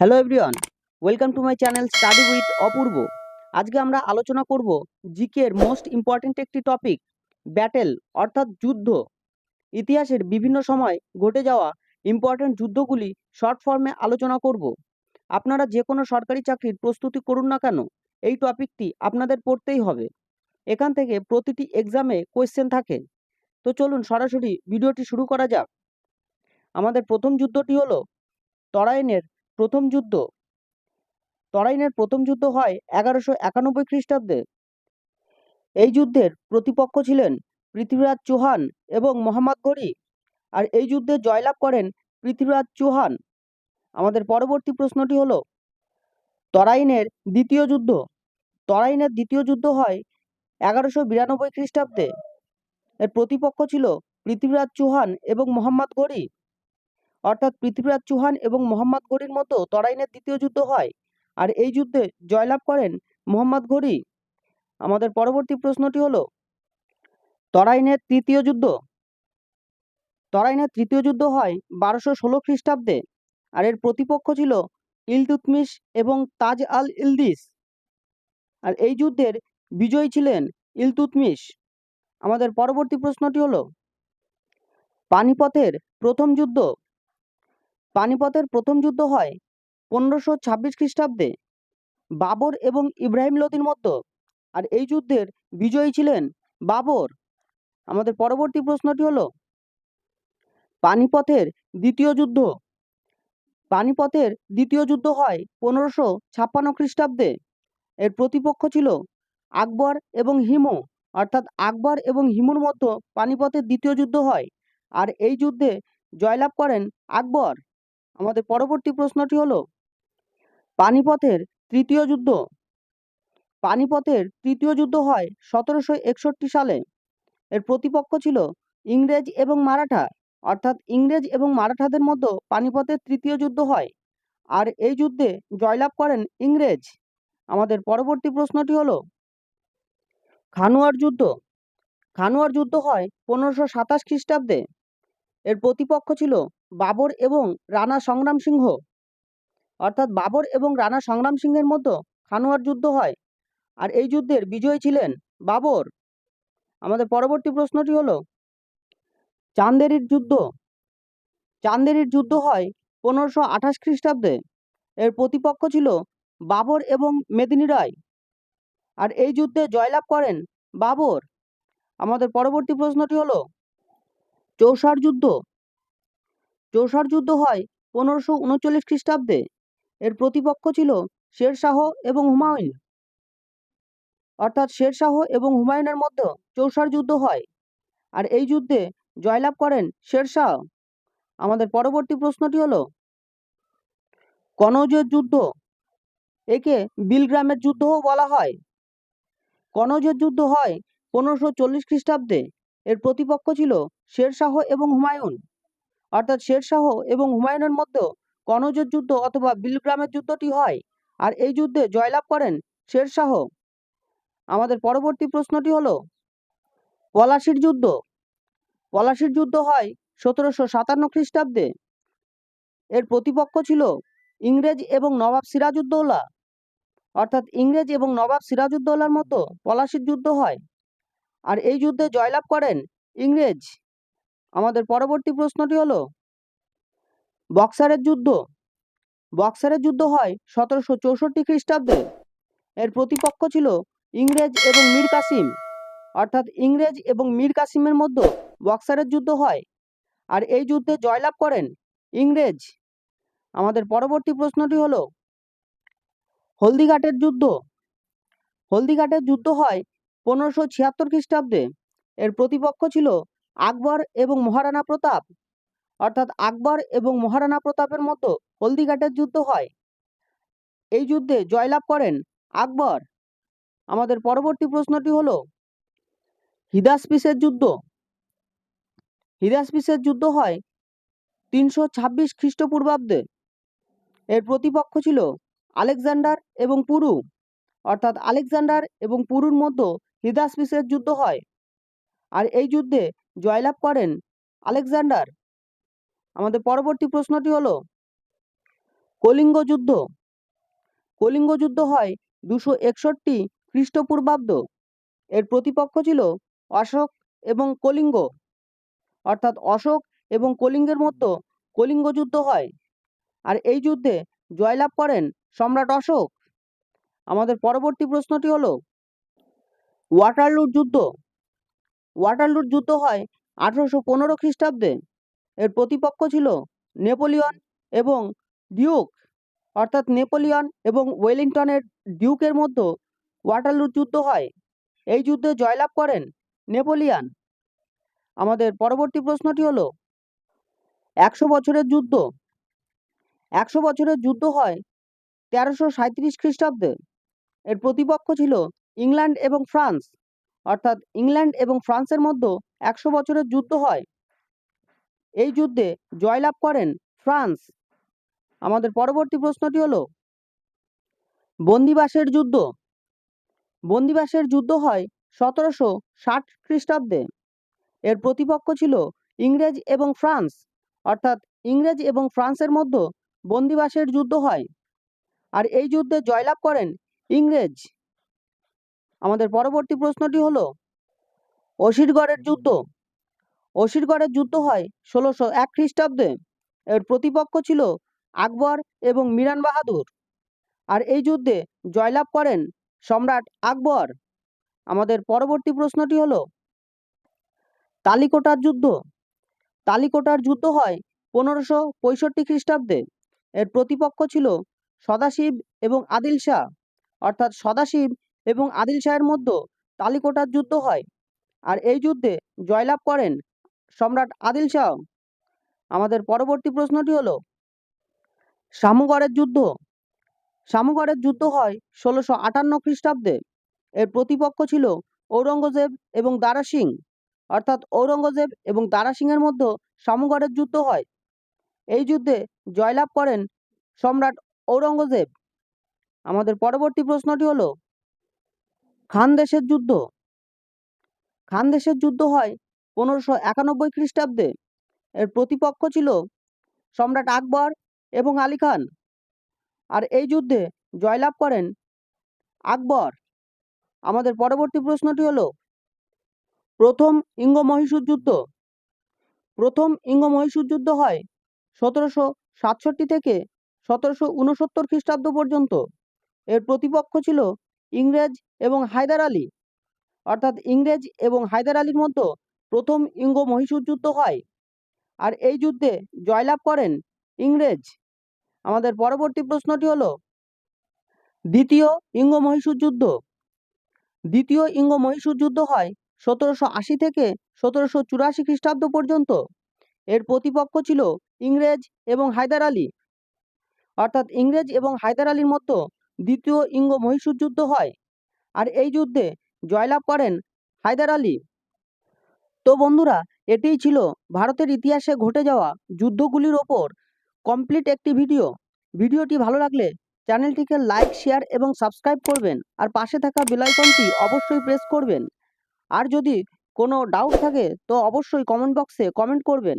Hello everyone welcome to my channel study with Apurba আজকে আমরা আলোচনা করব জিকের মোস্ট ইম্পর্ট্যান্ট একটি টপিক ব্যাটেল অর্থাৎ যুদ্ধ। ইতিহাসের বিভিন্ন সময় ঘটে যাওয়া ইম্পর্ট্যান্ট যুদ্ধগুলি শর্ট ফর্মে আলোচনা করব। আপনারা যে কোনো সরকারি চাকরির প্রস্তুতি করুন না কেন, এই টপিকটি আপনাদের পড়তেই হবে। এখান থেকে প্রতিটি এক্সামে কোয়েশ্চেন থাকে। তো চলুন সরাসরি ভিডিওটি শুরু করা যাক। আমাদের প্রথম যুদ্ধটি হলো তরাইনের প্রথম যুদ্ধ। তরাইনের প্রথম যুদ্ধ হয় এগারোশো একানব্বই খ্রিস্টাব্দে। এই যুদ্ধের প্রতিপক্ষ ছিলেন পৃথ্বীরাজ চৌহান এবং মোহাম্মদ ঘড়ি আর এই যুদ্ধে জয়লাভ করেন পৃথ্বীরাজ চৌহান। আমাদের পরবর্তী প্রশ্নটি হলো, তরাইনের দ্বিতীয় যুদ্ধ। তরাইনের দ্বিতীয় যুদ্ধ হয় এগারোশো বিরানব্বই খ্রিস্টাব্দে। এর প্রতিপক্ষ ছিল পৃথ্বীরাজ চৌহান এবং মোহাম্মদ ঘড়ি অর্থাৎ পৃথ্বীরাজ চৌহান এবং মোহাম্মদ ঘড়ির মতো তরাইনের দ্বিতীয় যুদ্ধ হয়। আর এই যুদ্ধে জয়লাভ করেন মোহাম্মদ ঘড়ি। আমাদের পরবর্তী প্রশ্নটি হলো, তরাইনের তৃতীয় যুদ্ধ। তরাইনের তৃতীয় যুদ্ধ হয় বারোশো ষোলো খ্রিস্টাব্দে আর এর প্রতিপক্ষ ছিল ইলতুতমিশ এবং তাজ আল ইলদিস। আর এই যুদ্ধের বিজয়ী ছিলেন ইলতুতমিশ আমাদের পরবর্তী প্রশ্নটি হলো, পানিপথের প্রথম যুদ্ধ পানিপথের প্রথম যুদ্ধ হয় পনেরোশো ছাব্বিশ খ্রিস্টাব্দে। বাবর এবং ইব্রাহিম লোদির মধ্যে। আর এই যুদ্ধের বিজয়ী ছিলেন বাবর। আমাদের পরবর্তী প্রশ্নটি হলো, পানিপথের দ্বিতীয় যুদ্ধ। পানিপথের দ্বিতীয় যুদ্ধ হয় পনেরোশো ছাপ্পান্ন খ্রিস্টাব্দে। এর প্রতিপক্ষ ছিল আকবর এবং হিমু। অর্থাৎ আকবর এবং হিমুর মধ্যে পানিপথের দ্বিতীয় যুদ্ধ হয়। আর এই যুদ্ধে জয়লাভ করেন আকবর। আমাদের পরবর্তী প্রশ্নটি হলো, পানিপথের তৃতীয় যুদ্ধ, পানিপথের তৃতীয় যুদ্ধ হয় সতেরোশো একষট্টি সালে। এর প্রতিপক্ষ ছিল ইংরেজ এবং মারাঠা, অর্থাৎ ইংরেজ এবং মারাঠাদের মধ্যে পানিপথের তৃতীয় যুদ্ধ হয়। আর এই যুদ্ধে জয়লাভ করেন ইংরেজ। আমাদের পরবর্তী প্রশ্নটি হলো, খানুয়ার যুদ্ধ খানুয়ার যুদ্ধ হয় পনেরোশো সাতাশ খ্রিস্টাব্দে। এর প্রতিপক্ষ ছিল বাবর এবং রানা সংগ্রাম সিংহ। অর্থাৎ বাবর এবং রানা সংগ্রাম সিংহের মধ্যে খানুয়ার যুদ্ধ হয়। আর এই যুদ্ধের বিজয়ী ছিলেন বাবর। আমাদের পরবর্তী প্রশ্নটি হলো চান্দেরির যুদ্ধ। চান্দেরির যুদ্ধ হয় পনেরোশো আঠাশ খ্রিস্টাব্দে। এর প্রতিপক্ষ ছিল বাবর এবং মেদিনী রায়। আর এই যুদ্ধে জয়লাভ করেন বাবর। আমাদের পরবর্তী প্রশ্নটি হলো চৌসার যুদ্ধ চৌসার যুদ্ধ হয় পনেরোশো উনচল্লিশ খ্রিস্টাব্দে। এর প্রতিপক্ষ ছিল শেরশাহ এবং হুমায়ুন। অর্থাৎ শেরশাহ এবং হুমায়ুনের মধ্যে চৌসার যুদ্ধ হয় আর এই যুদ্ধে জয়লাভ করেন শেরশাহ আমাদের পরবর্তী প্রশ্নটি হলো, কনৌজের যুদ্ধ একে বিলগ্রামের যুদ্ধও বলা হয়। কনৌজের যুদ্ধ হয় পনেরোশো চল্লিশ খ্রিস্টাব্দে। এর প্রতিপক্ষ ছিল শেরশাহ এবং হুমায়ুন। অর্থাৎ শেরশাহ এবং হুমায়ুনের মধ্যে কনৌজের যুদ্ধ অথবা বিলগ্রামের যুদ্ধটি হয়। আর এই যুদ্ধে জয়লাভ করেন শেরশাহ। আমাদের পরবর্তী প্রশ্নটি হলো, পলাশির যুদ্ধ। পলাশির যুদ্ধ হয় সতেরোশো সাতান্ন খ্রিস্টাব্দে। এর প্রতিপক্ষ ছিল ইংরেজ এবং নবাব সিরাজউদ্দৌলা। অর্থাৎ ইংরেজ এবং নবাব সিরাজউদ্দৌলার মতো পলাশির যুদ্ধ হয়। আর এই যুদ্ধে জয়লাভ করেন ইংরেজ। আমাদের পরবর্তী প্রশ্নটি হলো, বক্সারের যুদ্ধ বক্সারের যুদ্ধ হয় সতেরোশো চৌষট্টি খ্রিস্টাব্দে। এর প্রতিপক্ষ ছিল ইংরেজ এবং মীর কাসিম। অর্থাৎ ইংরেজ এবং মীর কাসিমের মধ্যে বক্সারের যুদ্ধ হয়। আর এই যুদ্ধে জয়লাভ করেন ইংরেজ। আমাদের পরবর্তী প্রশ্নটি হলো, হলদিঘাটের যুদ্ধ হলদিঘাটের যুদ্ধ হয় পনেরোশো ছিয়াত্তর খ্রিস্টাব্দে। এর প্রতিপক্ষ ছিল আকবর এবং মহারানা প্রতাপ। অর্থাৎ আকবর এবং মহারানা প্রতাপের মতো হলদিঘাটের যুদ্ধ হয়। এই যুদ্ধে জয়লাভ করেন আকবর। আমাদের পরবর্তী প্রশ্নটি হলো, হিদাসপিসের যুদ্ধ। হিদাসপিসের যুদ্ধ হয় তিনশো ছাব্বিশ খ্রিস্টপূর্বাব্দে। এর প্রতিপক্ষ ছিল আলেকজান্ডার এবং পুরু। অর্থাৎ আলেকজান্ডার এবং পুরুর মধ্যে হিদাসপিসের যুদ্ধ হয়। আর এই যুদ্ধে জয়লাভ করেন? আলেকজান্ডার, আমাদের পরবর্তী প্রশ্নটি হলো, কলিঙ্গ যুদ্ধ কলিঙ্গ যুদ্ধ হয় দুশো একষট্টি খ্রিস্টপূর্বাব্দ। এর প্রতিপক্ষ ছিল অশোক এবং কলিঙ্গ। অর্থাৎ অশোক এবং কলিঙ্গের মতো কলিঙ্গ যুদ্ধ হয়। আর এই যুদ্ধে জয়লাভ করেন সম্রাট অশোক। আমাদের পরবর্তী প্রশ্নটি হলো, ওয়াটারলুর যুদ্ধ ওয়াটারলুর যুদ্ধ হয় আঠারোশো পনেরো খ্রিস্টাব্দে। এর প্রতিপক্ষ ছিল নেপোলিয়ন এবং ডিউক। অর্থাৎ নেপোলিয়ন এবং ওয়েলিংটনের ডিউকের মধ্যে ওয়াটারলুর যুদ্ধ হয়। এই যুদ্ধে জয়লাভ করেন নেপোলিয়ান। আমাদের পরবর্তী প্রশ্নটি হলো, একশো বছরের যুদ্ধ। একশো বছরের যুদ্ধ হয় তেরোশো সাঁত্রিশ খ্রিস্টাব্দে। এর প্রতিপক্ষ ছিল ইংল্যান্ড এবং ফ্রান্স। অর্থাৎ ইংল্যান্ড এবং ফ্রান্সের মধ্যে একশো বছরের যুদ্ধ হয়। এই যুদ্ধে জয়লাভ করেন ফ্রান্স। আমাদের পরবর্তী প্রশ্নটি হলো, বন্দিবাসের যুদ্ধ। বন্দিবাসের যুদ্ধ হয় সতেরোশো ষাট খ্রিস্টাব্দে। এর প্রতিপক্ষ ছিল ইংরেজ এবং ফ্রান্স। অর্থাৎ ইংরেজ এবং ফ্রান্সের মধ্যে বন্দিবাসের যুদ্ধ হয়। আর এই যুদ্ধে জয়লাভ করেন ইংরেজ। আমাদের পরবর্তী প্রশ্নটি হলো অসিরগড়ের যুদ্ধ অসিরগড়ের যুদ্ধ হয় ষোলোশো এক খ্রিস্টাব্দে। এর প্রতিপক্ষ ছিল আকবর এবং মিরান বাহাদুর। আর এই যুদ্ধে জয়লাভ করেন সম্রাট আকবর। আমাদের পরবর্তী প্রশ্নটি হলো তালিকোটার যুদ্ধ তালিকোটার যুদ্ধ হয় পনেরোশো পঁয়ষট্টি খ্রিস্টাব্দে। এর প্রতিপক্ষ ছিল সদাশিব এবং আদিল শাহ। অর্থাৎ সদাশিব এবং আদিল শাহের মধ্যে তালিকোটার যুদ্ধ হয়। আর এই যুদ্ধে জয়লাভ করেন সম্রাট আদিল শাহ। আমাদের পরবর্তী প্রশ্নটি হলো শামুগড়ের যুদ্ধ। শামুগড়ের যুদ্ধ হয় ষোলোশো আটান্ন খ্রিস্টাব্দে। এর প্রতিপক্ষ ছিল ঔরঙ্গজেব এবং দারা সিং। অর্থাৎ ঔরঙ্গজেব এবং দারা সিংয়ের মধ্যে শামুগড়ের যুদ্ধ হয়। এই যুদ্ধে জয়লাভ করেন সম্রাট ঔরঙ্গজেব। আমাদের পরবর্তী প্রশ্নটি হলো খানদেশের যুদ্ধ? খানদেশের যুদ্ধ হয় পনেরোশো একানব্বই খ্রিস্টাব্দে। এর প্রতিপক্ষ ছিল সম্রাট আকবর এবং আলী খান। আর এই যুদ্ধে জয়লাভ করেন আকবর। আমাদের পরবর্তী প্রশ্নটি হলো, প্রথম ইঙ্গ মহীশূর যুদ্ধ? প্রথম ইঙ্গ মহীশূর যুদ্ধ হয় সতেরোশো সাতষট্টি থেকে সতেরোশো উনসত্তর খ্রিস্টাব্দ পর্যন্ত। এর প্রতিপক্ষ ছিল ইংরেজ এবং হায়দার আলী। অর্থাৎ ইংরেজ এবং হায়দার আলীর মতো প্রথম ইঙ্গ মহীশূর যুদ্ধ হয়। আর এই যুদ্ধে জয়লাভ করেন ইংরেজ। আমাদের পরবর্তী প্রশ্নটি হলো, দ্বিতীয় ইঙ্গ মহীশূর যুদ্ধ। দ্বিতীয় ইঙ্গ মহীশূর যুদ্ধ হয় সতেরোশো আশি থেকে সতেরোশো চুরাশি খ্রিস্টাব্দ পর্যন্ত। এর প্রতিপক্ষ ছিল ইংরেজ এবং হায়দার আলী। অর্থাৎ ইংরেজ এবং হায়দার আলীর মধ্যে দ্বিতীয় ইঙ্গ মহীশূর যুদ্ধ হয়। আর এই যুদ্ধে জয়লাভ করেন হায়দার আলী। তো বন্ধুরা, এটিই ছিল ভারতের ইতিহাসে ঘটে যাওয়া যুদ্ধগুলির ওপর কমপ্লিট একটি ভিডিও ভিডিওটি ভালো লাগলে চ্যানেলটিকে লাইক শেয়ার এবং সাবস্ক্রাইব করবেন আর পাশে থাকা বেল আইকনটি অবশ্যই প্রেস করবেন। আর যদি কোনো ডাউট থাকে, তো অবশ্যই কমেন্ট বক্সে কমেন্ট করবেন।